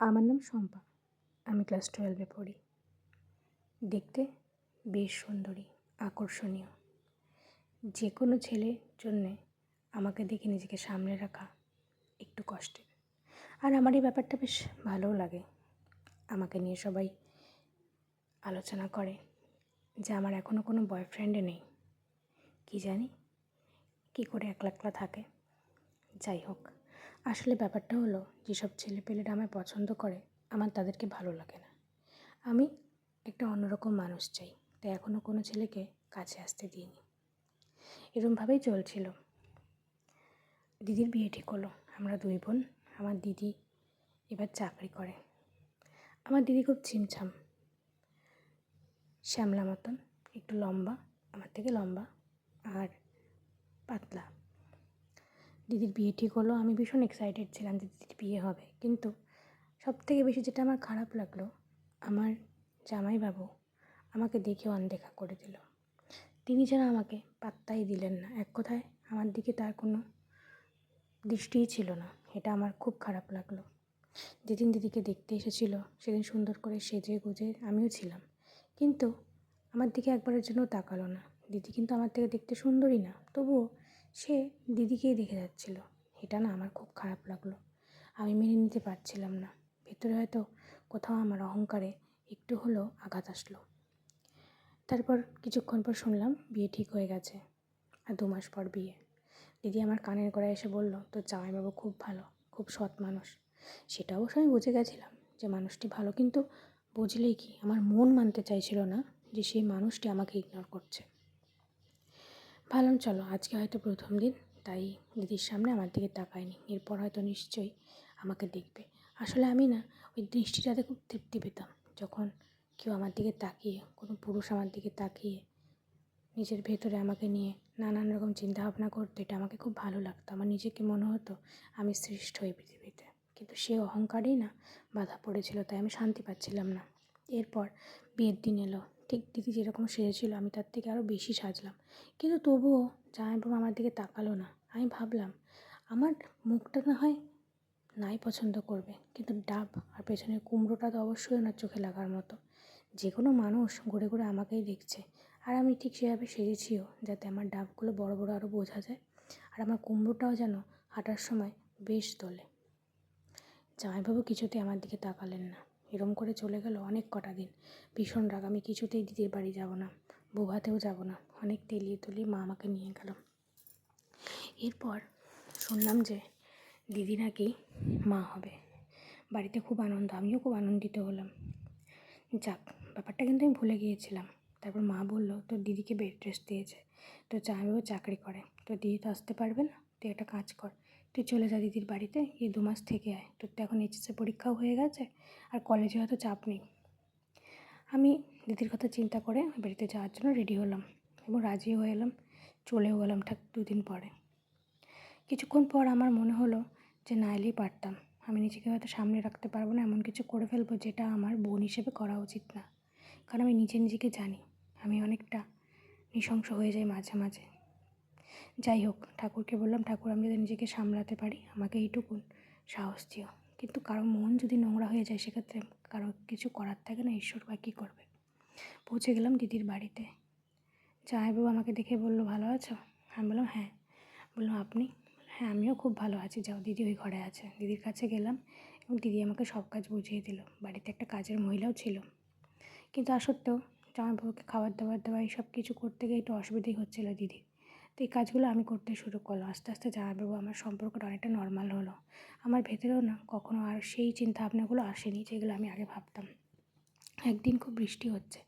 আমার নাম শম্পা। আমি ক্লাস টুয়েলভে পড়ি। দেখতে বেশ সুন্দরী, আকর্ষণীয়। যে কোনো ছেলের জন্যে আমাকে দেখে নিজেকে সামলে রাখা একটু কষ্টের। আর আমার এই ব্যাপারটা বেশ ভালোও লাগে। আমাকে নিয়ে সবাই আলোচনা করে যে আমার এখনও কোনো বয়ফ্রেন্ডে নেই। কী জানি, কী করে একলা একলা থাকে। যাই হোক। আসলে ব্যাপারটা হলো, যেসব ছেলেপেলেরা আমায় পছন্দ করে, আমার তাদেরকে ভালো লাগে না। আমি একটা অন্যরকম মানুষ চাই, তাই এখনও কোনো ছেলেকে কাছে আসতে দিইনি। এরমভাবেই চলছিল। দিদির বিয়ে ঠিক হলো, আমরা দুই বোন, আমার দিদি এবার চাকরি করে। আমার দিদি খুব ছিমছাম। শ্যামলা মতন, একটু লম্বা, আমার থেকে লম্বা আর পাতলা। দিদির বিয়ে ঠিক হলো, আমি ভীষণ এক্সাইটেড ছিলাম যে দিদির বিয়ে হবে। কিন্তু সব থেকে বেশি যেটা আমার খারাপ লাগল, আমার জামাইবাবু আমাকে দেখে অনদেখা করে দিল। তিনি যেন আমাকে পাত্তাই দিলেন না। এক কথায় আমার দিকে তার কোনো দৃষ্টিই ছিল না। এটা আমার খুব খারাপ লাগল। যেদিন দিদিকে দেখতে এসেছিল, সেদিন সুন্দর করে সেজে গুজে আমিও ছিলাম। কিন্তু আমার দিকে একবারের জন্য তাকালো না। দিদি কিন্তু আমার থেকে দেখতে সুন্দরী না। তবুও সে দিদিকেই দেখে যাচ্ছিল। এটা না আমার খুব খারাপ লাগল। আমি মেনে নিতে পারছিলাম না। ভেতরে হয়তো কোথাও আমার অহংকারে একটু হলেও আঘাত আসলো। তারপর কিছুক্ষণ পর শুনলাম বিয়ে ঠিক হয়ে গেছে আর দু মাস পর বিয়ে। দিদি আমার কানের গোড়ায় এসে বলল, তোর জামাইবাবু খুব ভালো, খুব সৎ মানুষ। সেটা অবশ্য আমি বুঝে গেছিলাম যে মানুষটি ভালো, কিন্তু বুঝলেই কি? আমার মন মানতে চাইছিল না যে সেই মানুষটি আমাকে ইগনোর করছে। ভাবলাম, চলো, আজকে হয়তো প্রথম দিন, তাই দিদির সামনে আমার দিকে তাকায়নি। এরপর হয়তো নিশ্চয়ই আমাকে দেখবে। আসলে আমি না, ওই দৃষ্টিটাতে খুব তৃপ্তি পেতাম, যখন কেউ আমার দিকে তাকিয়ে, কোনো পুরুষ আমার দিকে তাকিয়ে নিজের ভেতরে আমাকে নিয়ে নানান রকম চিন্তাভাবনা করতো, এটা আমাকে খুব ভালো লাগতো। আমার নিজেকে মনে হতো, আমি শ্রেষ্ঠ এই পৃথিবীতে। কিন্তু সে অহংকারেই না বাধা পড়েছিল, তাই আমি শান্তি পাচ্ছিলাম না। এরপর বিয়ের দিন এলো ঠিক দিদি যেরকম সেজেছিল, আমি তার থেকে আরও বেশি সাজলাম। কিন্তু তবুও জামাইবাবু আমার দিকে তাকালো না। আমি ভাবলাম, আমার মুখটা না হয় নাই পছন্দ করবে, কিন্তু ডাব আর পেছনের কুমড়োটা তো অবশ্যই ওনার চোখে লাগার মতো। যে কোনো মানুষ ঘুরে ঘুরে আমাকেই দেখছে। আর আমি ঠিক সেভাবে সেজেছিও, যাতে আমার ডাবগুলো বড় বড় আরও বোঝা যায়, আর আমার কুমড়োটাও যেন হাঁটার সময় বেশ তোলে জামাইবাবু কিছুতে আমার দিকে তাকালেন না। এরম করে চলে গেল অনেক কটা দিন। ভীষণ রাগ, আমি কিছুতেই দিদির বাড়ি যাব না, বোভাতেও যাব না, অনেক তেলিয়ে তুলিয়ে মা আমাকে নিয়ে গেল। এরপর শুনলাম যে দিদি নাকি মা হবে। বাড়িতে খুব আনন্দ, আমিও খুব আনন্দিত হলাম। যাক, ব্যাপারটা কিন্তু আমি ভুলে গিয়েছিলাম। তারপর মা বলল, তোর দিদিকে বেড রেস্ট দিয়েছে, তোর জামাইবাবু চাকরি করে তো দিদি তো আসতে পারবে না, তুই একটা কাজ কর। তুই চলে যা দিদির বাড়িতে, এই দু মাস থেকে আয়। তোর তো এখন এইচএসের পরীক্ষাও হয়ে গেছে, আর কলেজে হয়তো চাপ নেই। আমি দিদির কথা চিন্তা করে বাড়িতে যাওয়ার জন্য রেডি হলাম এবং রাজিও হয়ে এলাম, চলেও গেলাম ঠিক দুদিন পরে। কিছুক্ষণ পর আমার মনে হলো যে না এলেই পারতাম। আমি নিজেকে হয়তো সামনে রাখতে পারব না, এমন কিছু করে ফেলব যেটা আমার বোন হিসেবে করা উচিত না। কারণ আমি নিজে নিজেকে জানি, আমি অনেকটা নৃশংস হয়ে যাই মাঝে মাঝে। যাই হোক, ঠাকুরকে বললাম, ঠাকুর, আমি যদি নিজেকে সামলাতে পারি, আমাকে এইটুকুন সাহস দিও। কিন্তু কারও মন যদি নোংরা হয়ে যায়, সেক্ষেত্রে কারও কিছু করার থাকে না, ঈশ্বর বা কী করবে? পৌঁছে গেলাম দিদির বাড়িতে। জামাইবাবু আমাকে দেখে বলল, ভালো আছো? আমি বললাম হ্যাঁ। বললাম, আপনি? হ্যাঁ আমিও খুব ভালো আছি। যাও, দিদি ওই ঘরে আছে। দিদির কাছে গেলাম এবং দিদি আমাকে সব কাজ বুঝিয়ে দিল। বাড়িতে একটা কাজের মহিলাও ছিল। কিন্তু তা সত্ত্বেও জামাইবাবুকে খাবার দাবার দেওয়া এইসব কিছু করতে গিয়ে একটু অসুবিধাই হচ্ছিল দিদি তো এই কাজগুলো আমি করতে শুরু করল আস্তে আস্তে জামাইবাবু আমার সম্পর্কটা অনেকটা নর্মাল হলো। আমার ভেতরেও না কখনো আর সেই চিন্তা ভাবনাগুলো আসেনি যেগুলো আমি আগে ভাবতাম। একদিন খুব বৃষ্টি হচ্ছে,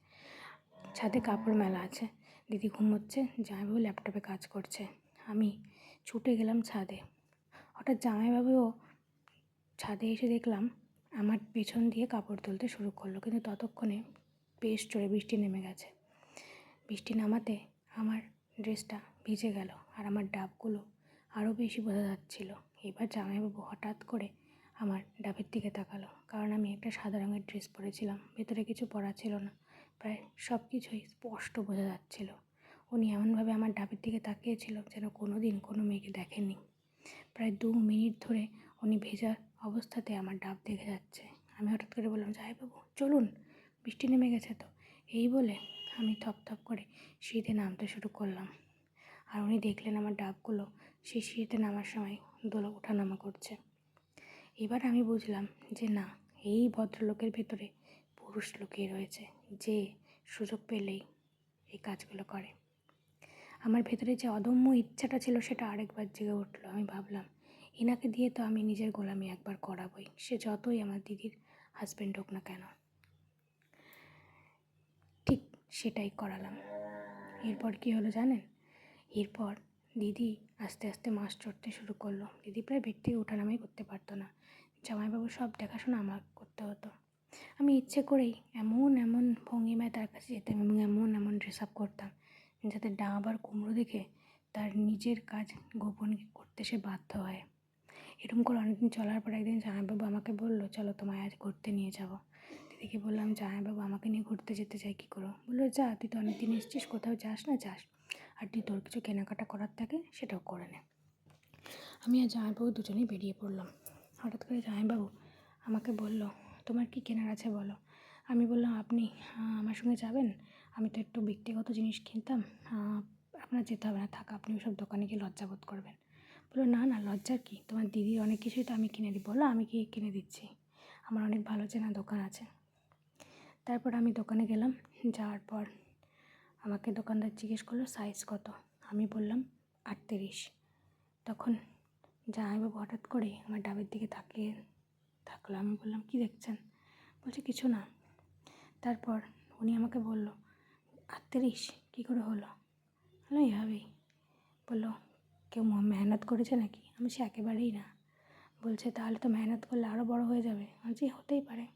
ছাদে কাপড় মেলা আছে। দিদি ঘুমোচ্ছে জামাইবাবু ল্যাপটপে কাজ করছে। আমি ছুটে গেলাম ছাদে। হঠাৎ জামাইবাবুও ছাদে এসে দেখলাম আমার পেছন দিয়ে কাপড় তুলতে শুরু করল। কিন্তু ততক্ষণে বেশ জোরে বৃষ্টি নেমে গেছে। বৃষ্টি নামাতে আমার ড্রেসটা ভিজে গেল আর আমার ডাবগুলো আরও বেশি বোঝা যাচ্ছিল। এবার জামাইবাবু হঠাৎ করে আমার ডাবের দিকে তাকালো, কারণ আমি একটা সাদা রঙের ড্রেস পরেছিলাম, ভেতরে কিছু পরা ছিল না, প্রায় সব কিছুই স্পষ্ট বোঝা যাচ্ছিল। উনি এমনভাবে আমার ডাবের দিকে তাকিয়েছিল যেন কোনো দিন কোনো মেয়েকে দেখেনি প্রায় দু মিনিট ধরে উনি ভেজা অবস্থাতে আমার ডাব দেখে যাচ্ছে। আমি হঠাৎ করে বললাম বাবু চলুন, বৃষ্টি নেমে গেছে তো। এই বলে আমি থপ থপ করে সিঁড়িতে নামতে শুরু করলাম। আর উনি দেখলেন আমার ডাবগুলো সেই সিঁড়িতে নামার সময় দোলা ওঠানামা করছে। এবার আমি বুঝলাম যে না, এই ভদ্রলোকের ভেতরে পুরুষ লুকিয়ে রয়েছে যে সুযোগ পেলেই এই কাজগুলো করে। আমার ভেতরে যে অদম্য ইচ্ছাটা ছিল সেটা আরেকবার জেগে উঠল। আমি ভাবলাম, এনাকে দিয়ে তো আমি নিজের গোলামি একবার করাবই। সে যতই আমার দিদির হাজব্যান্ড হোক না কেন। সেটাই করালাম। এরপর কি হলো জানেন? এরপর দিদি আস্তে আস্তে মাছ চড়তে শুরু করল। দিদি প্রায় বেড থেকে ওঠানামাই করতে পারতো না। জামাইবাবু সব দেখাশোনা আমার করতে হতো। আমি ইচ্ছে করেই এমন এমন ভঙ্গিমায় তার কাছে যেতাম এবং এমন এমন ড্রেস আপ করতাম যাতে ডাব কুমড়ো দেখে তার নিজের কাজ গোপন করতে সে বাধ্য হয়। এরকম করে অনেকদিন চলার পর একদিন জামাইবাবু আমাকে বলল, চলো তোমায় আজ ঘুরতে নিয়ে যাব। দিদিকে বললাম জামাইবাবু আমাকে নিয়ে ঘুরতে যেতে চাই, কী করো বলল, যা, তুই তো অনেক অনেকদিন এসেছিস, কোথাও যাস না, যাস। আর তুই তোর কিছু কেনাকাটা করার থাকে, সেটাও করে নে। আমি আর জামাইবাবু দুজনেই বেরিয়ে পড়লাম। হঠাৎ করে জামাইবাবু আমাকে বলল, তোমার কি কেনার আছে বলো? আমি বললাম, আপনি আমার সঙ্গে যাবেন? আমি তো একটু ব্যক্তিগত জিনিস কিনতাম আপনার যেতে হবে না, থাকা, আপনি ওসব দোকানে গিয়ে লজ্জাবোধ করবেন। বলল, না না, লজ্জার কি? তোমার দিদির অনেক কিছুই তো আমি কিনে দিই বলো আমি কি কিনে দিচ্ছি। আমার অনেক ভালো চেনা দোকান আছে। তারপর আমি দোকানে গেলাম, যাওয়ার পর আমাকে দোকানদার জিজ্ঞেস করল সাইজ কত? আমি বললাম, আটত্রিশ। তখন জামাইবাবু হঠাৎ করে আমার ডাবের দিকে তাকিয়ে থাকল। আমি বললাম, কি দেখছেন? বলছে, কিছু না। তারপর উনি আমাকে বলল, আটত্রিশ? কী করে হলো? হলো এইভাবেই বলল, কেউ মেহনত করেছে নাকি? আমি সে একেবারেই না। বলছে, তাহলে তো মেহনত করলে আরও বড় হয়ে যাবে। আমি হতেই পারে।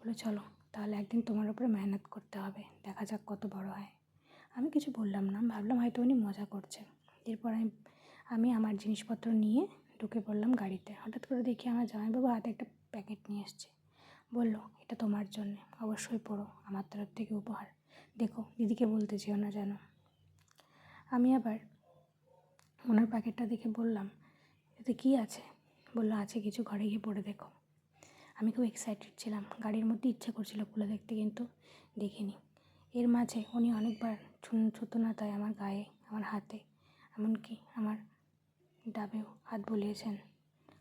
বলে চলো। তাহলে একদিন তোমার উপরে মেহনত করতে হবে। দেখা যাক কত বড় হয়। আমি কিছু বললাম না, ভাবলাম হয়তো উনি মজা করছে এরপর আমি আমি আমার জিনিসপত্র নিয়ে ঢুকে পড়লাম গাড়িতে। হঠাৎ করে দেখি আমার জামাইবাবু হাতে একটা প্যাকেট নিয়ে এসছে। বলল, এটা তোমার জন্যে, অবশ্যই পড়ো আমার তরফ থেকে উপহার। দেখো, দিদিকে বলতে চেও না যেন। আমি আবার ওনার প্যাকেটটা দেখে বললাম, এতে কী আছে? বলল, আছে কিছু, ঘরে গিয়ে পড়ে দেখো। আমি খুব এক্সাইটেড ছিলাম। গাড়ির মধ্যে ইচ্ছে করছিল খুলে দেখতে, কিন্তু দেখিনি। এর মাঝে উনি অনেকবার ছুতো না তাই আমার গায়ে, আমার হাতে, এমনকি আমার ডাবেও হাত বলিয়েছেন।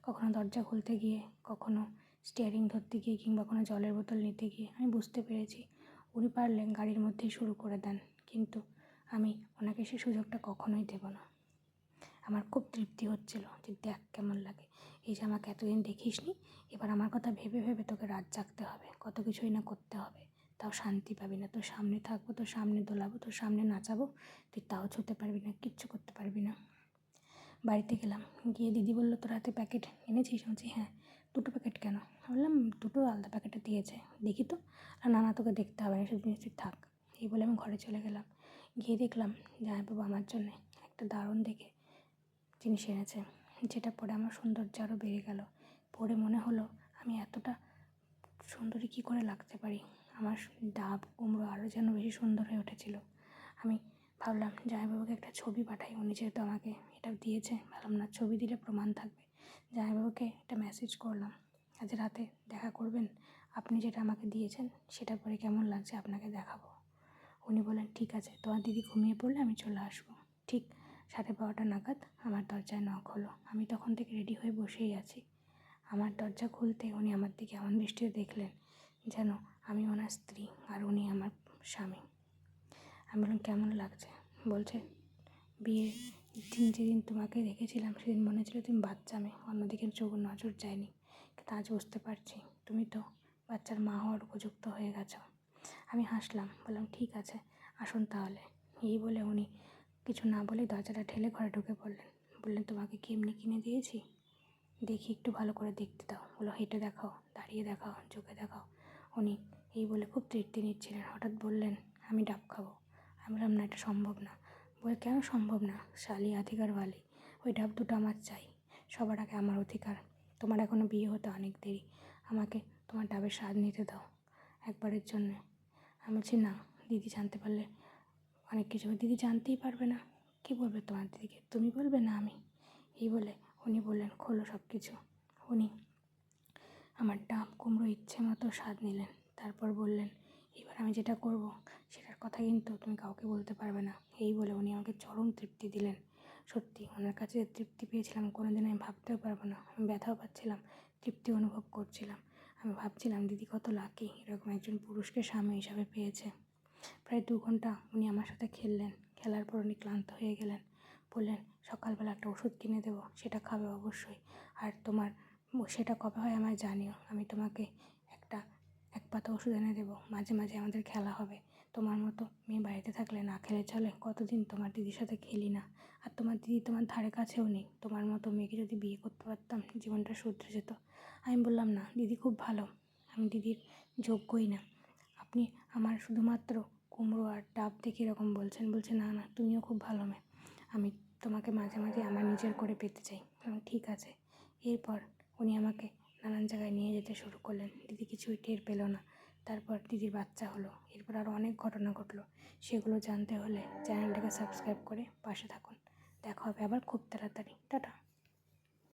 কখনো দরজা খুলতে গিয়ে, কখনো স্টিয়ারিং ধরতে গিয়ে, কিংবা কোনো জলের বোতল নিতে গিয়ে, আমি বুঝতে পেরেছি উনি পারলে গাড়ির মধ্যেই শুরু করে দেন, কিন্তু আমি ওনাকে সে সুযোগটা কখনোই দেব না। আমার খুব তৃপ্তি হচ্ছিল যে দেখ কেমন লাগে। এই যে আমাকে এতদিন দেখিসনি এবার আমার কথা ভেবে ভেবে তোকে রাত জাগতে হবে কত কিছুই না করতে হবে। তাও শান্তি পাবি না তোর সামনে থাকব তোর সামনে দোলাবো তোর সামনে নাচাবো তুই তাও ছুতে পারবি না কিচ্ছু করতে পারবি না। বাড়িতে গেলাম গিয়ে দিদি বলল তোর হাতে প্যাকেট এনেছিস? বলছি, হ্যাঁ। দুটো প্যাকেট কেন? বললাম দুটো আলাদা প্যাকেটে দিয়েছে দেখি তো। আর না না তোকে দেখতে হবে না সব জিনিস তুই থাক। এই বলে আমি ঘরে চলে গেলাম। গিয়ে দেখলাম জামাইবাবু আমার জন্যে একটা দারুণ দেখে জিনিস এনেছে যেটা পরে আমার সৌন্দর্য আরও বেড়ে গেল। পরে মনে হলো, আমি এতটা সুন্দরী কী করে লাগতে পারি? আমার ডাব কুমড়ো আরও যেন বেশি সুন্দর হয়ে উঠেছিল। আমি ভাবলাম জামাইবাবুকে একটা ছবি পাঠাই। উনি যেহেতু আমাকে এটা দিয়েছে, ভাবলাম না, ছবি দিলে প্রমাণ থাকবে। জামাইবাবুকে একটা মেসেজ করলাম, আজ রাতে দেখা করবেন? আপনি যেটা আমাকে দিয়েছেন, সেটা পরে কেমন লাগছে আপনাকে দেখাবো? উনি বলেন ঠিক আছে, তোমার দিদি ঘুমিয়ে পড়লে আমি চলে আসব। ঠিক সাড়ে বারোটা নাগাদ আমার দরজায় নখ হলো। আমি তখন থেকে রেডি হয়ে বসেই আছি। আমার দরজা খুলতে উনি আমার দিকে এমন দৃষ্টিতে দেখলেন যেন আমি ওনার স্ত্রী আর উনি আমার স্বামী। আমি বললাম, কেমন লাগছে? বলছে, বিয়ে দিন যেদিন তোমাকে দেখেছিলাম সেদিন মনে ছিল তুমি বাচ্চা মেয়ে, অন্যদিকে চোখ নজর যায়নি। কিন্তু আজ বুঝতে পারছি, তুমি তো বাচ্চার মা হওয়ার উপযুক্ত হয়ে গেছো। আমি হাসলাম, বললাম, ঠিক আছে, আসুন তাহলে। এই বলে উনি কিছু না বলে দরজাটা ঠেলে ঘরে ঢুকে পড়লেন। বললেন, তোমাকে কি এমনি কিনে দিয়েছি? দেখি একটু ভালো করে দেখতে দাও। বলো হেঁটে দেখাও, দাঁড়িয়ে দেখাও, চোখে দেখাও। উনি এই বলে খুব তৃপ্তি নিচ্ছিলেন। হঠাৎ বললেন, আমি ডাব খাব। আমি বললাম, না, এটা সম্ভব না। বলে, কেন সম্ভব না? শালি অধিকার বালি ওই ডাব দুটো আমার চাই। সবার আগে আমার অধিকার। তোমার এখনও বিয়ে হতে অনেক দেরি। আমাকে তোমার ডাবের স্বাদ নিতে দাও একবারের জন্যে। আমি বলছি, না। দিদি জানতে পারলে অনেক কিছু দিদি জানতেই পারবে না। কী বলবে তোমার দিদিকে? তুমি বলবে না আমি? এই বলে উনি বললেন, খোলো সব কিছু উনি আমার ডাব, কুমড়ো ইচ্ছে মতো স্বাদ নিলেন। তারপর বললেন, এবার আমি যেটা করব সেটার কথা কিন্তু তুমি কাউকে বলতে পারবে না। এই বলে উনি আমাকে চরম তৃপ্তি দিলেন। সত্যি, ওনার কাছে তৃপ্তি পেয়েছিলাম কোনো দিন আমি ভাবতেও পারব না। আমি ব্যথাও পাচ্ছিলাম, তৃপ্তি অনুভব করছিলাম। আমি ভাবছিলাম, দিদি কত লাকি এরকম একজন পুরুষকে স্বামী হিসাবে পেয়েছে। প্রায় দু ঘণ্টা উনি আমার সাথে খেললেন। খেলার পর উনি ক্লান্ত হয়ে গেলেন। বললেন, সকালবেলা একটা ওষুধ কিনে দেবো, সেটা খাবে অবশ্যই। আর তোমার, সেটা কবে হয় আমায় জানিও। আমি তোমাকে একটা, এক পাতা ওষুধ এনে দেবো। মাঝে মাঝে আমাদের খেলা হবে। তোমার মতো মেয়ে বাড়িতে থাকলে না খেলে চলে। কতদিন তোমার দিদির সাথে খেলি না? আর তোমার দিদি তোমার ধারে কাছেও নেই। তোমার মতো মেয়েকে যদি বিয়ে করতে পারতাম, জীবনটা শুধরে যেত। আমি বললাম, না, দিদি খুব ভালো। আমি দিদির যোগ্যই না। আপনি আমার শুধুমাত্র কুমড়ো আর ডাব দেখে এরকম বলছেন, বলছে, না না, তুমিও খুব ভালো মেয়ে। আমি তোমাকে মাঝে মাঝে আমার নিজের করে পেতে চাই। আমি, ঠিক আছে। এরপর উনি আমাকে নানান জায়গায় নিয়ে যেতে শুরু করলেন। দিদি কিছুই টের পেল না। তারপর দিদির বাচ্চা হলো। এরপর আরও অনেক ঘটনা ঘটলো। সেগুলো জানতে হলে চ্যানেলটাকে সাবস্ক্রাইব করে পাশে থাকুন। দেখা হবে আবার খুব তাড়াতাড়ি। টাটা।